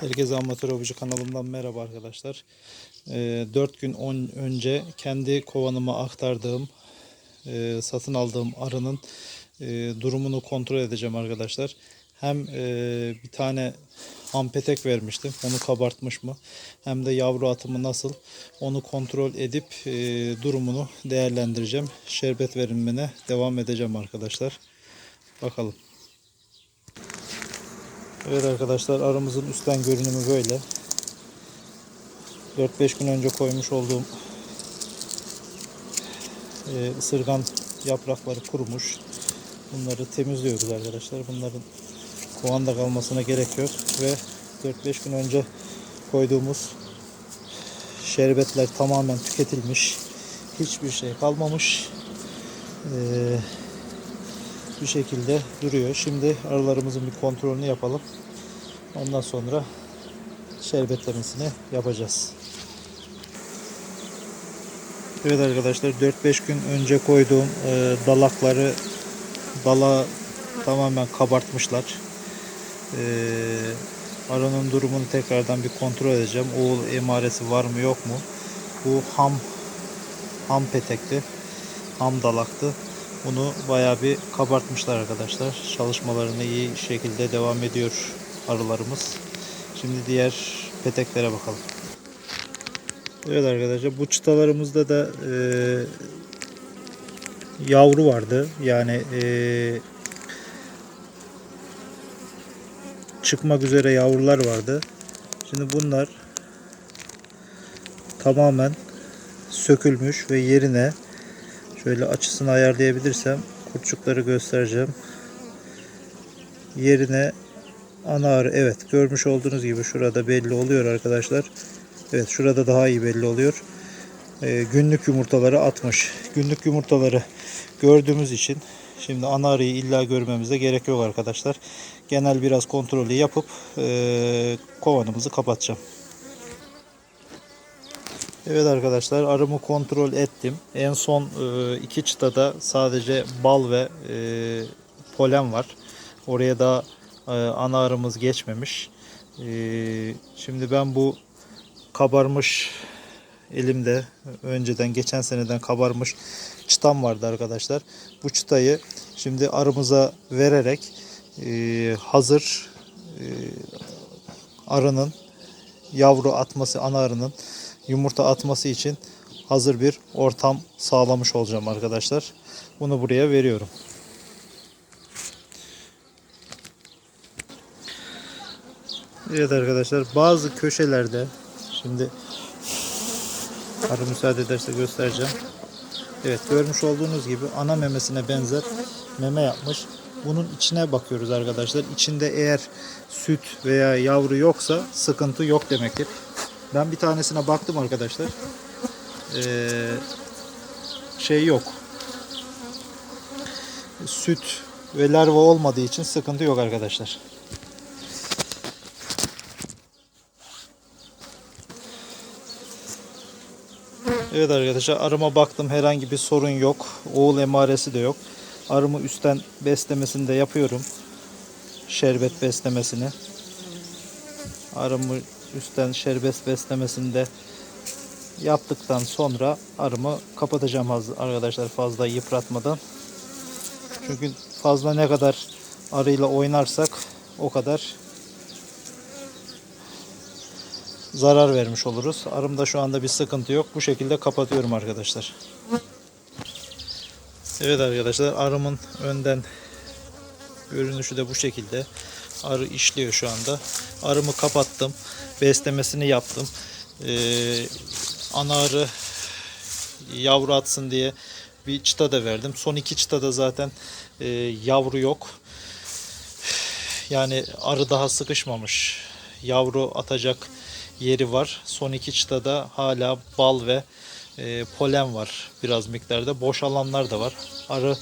Herkese Amatör Avcı kanalımdan merhaba arkadaşlar. 4 gün on, önce kendi kovanıma aktardığım, e, satın aldığım arının e, durumunu kontrol edeceğim arkadaşlar. Hem e, bir tane ham petek vermiştim. Onu kabartmış mı? Hem de yavru atımı nasıl? Onu kontrol edip e, durumunu değerlendireceğim. Şerbet verimine devam edeceğim arkadaşlar. Bakalım. Evet arkadaşlar arımızın üstten görünümü böyle. 4-5 gün önce koymuş olduğum e, ısırgan yaprakları kurumuş. Bunları temizliyoruz arkadaşlar. Bunların kovanda kalmasına gerek yok ve 4-5 gün önce koyduğumuz şerbetler tamamen tüketilmiş. Hiçbir şey kalmamış. Ee, bir şekilde duruyor. Şimdi arılarımızın bir kontrolünü yapalım. Ondan sonra şerbetlemesini yapacağız. Evet arkadaşlar 4-5 gün önce koyduğum e, dalakları dala tamamen kabartmışlar. E, arının durumunu tekrardan bir kontrol edeceğim. Oğul emaresi var mı yok mu? Bu ham ham petekti. Ham dalaktı. Bunu bayağı bir kabartmışlar arkadaşlar. Çalışmalarına iyi şekilde devam ediyor arılarımız. Şimdi diğer peteklere bakalım. Evet arkadaşlar bu çıtalarımızda da e, yavru vardı. Yani e, çıkmak üzere yavrular vardı. Şimdi bunlar tamamen sökülmüş ve yerine Şöyle açısını ayarlayabilirsem kurtçukları göstereceğim. Yerine ana arı evet görmüş olduğunuz gibi şurada belli oluyor arkadaşlar. Evet şurada daha iyi belli oluyor. Ee, günlük yumurtaları atmış. Günlük yumurtaları gördüğümüz için şimdi ana arıyı illa görmemize gerek yok arkadaşlar. Genel biraz kontrolü yapıp e, kovanımızı kapatacağım. Evet arkadaşlar arımı kontrol ettim. En son e, iki çıtada sadece bal ve e, polen var. Oraya da e, ana arımız geçmemiş. Şimdi ben bu kabarmış elimde önceden geçen seneden kabarmış çıtam vardı arkadaşlar. Bu çıtayı şimdi arımıza vererek hazır arının yavru atması ana arının yumurta atması için hazır bir ortam sağlamış olacağım arkadaşlar. Bunu buraya veriyorum. Evet arkadaşlar bazı köşelerde şimdi arı müsaade ederse göstereceğim. Evet görmüş olduğunuz gibi ana memesine benzer meme yapmış. Bunun içine bakıyoruz arkadaşlar. İçinde eğer süt veya yavru yoksa sıkıntı yok demektir. Ben bir tanesine baktım arkadaşlar. Ee, şey yok. Süt ve larva olmadığı için sıkıntı yok arkadaşlar. Evet arkadaşlar arıma baktım herhangi bir sorun yok. Oğul emaresi de yok. Arımı üstten beslemesini de yapıyorum. Şerbet beslemesini. Arımı üstten şerbet beslemesini de yaptıktan sonra arımı kapatacağım arkadaşlar fazla yıpratmadan. Çünkü fazla ne kadar arıyla oynarsak o kadar zarar vermiş oluruz. Arımda şu anda bir sıkıntı yok. Bu şekilde kapatıyorum arkadaşlar. Evet arkadaşlar arımın önden görünüşü de bu şekilde. Arı işliyor şu anda. Arımı kapattım. Beslemesini yaptım. Ee, ana arı yavru atsın diye bir çıta da verdim. Son iki çıtada zaten e, yavru yok. Yani arı daha sıkışmamış. Yavru atacak yeri var. Son iki çıtada hala bal ve e, polen var biraz miktarda. Boş alanlar da var. Arı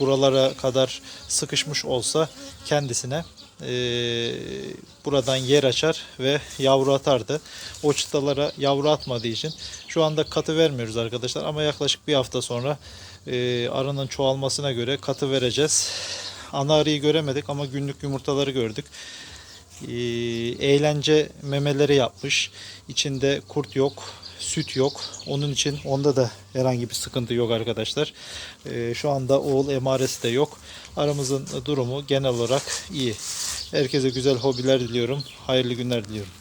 buralara kadar sıkışmış olsa kendisine e, buradan yer açar ve yavru atardı. O çıtalara yavru atmadığı için şu anda katı vermiyoruz arkadaşlar ama yaklaşık bir hafta sonra e, arının çoğalmasına göre katı vereceğiz. Ana arıyı göremedik ama günlük yumurtaları gördük. Ee, eğlence memeleri yapmış. İçinde kurt yok, süt yok. Onun için onda da herhangi bir sıkıntı yok arkadaşlar. Ee, şu anda oğul emaresi de yok. Aramızın durumu genel olarak iyi. Herkese güzel hobiler diliyorum. Hayırlı günler diliyorum.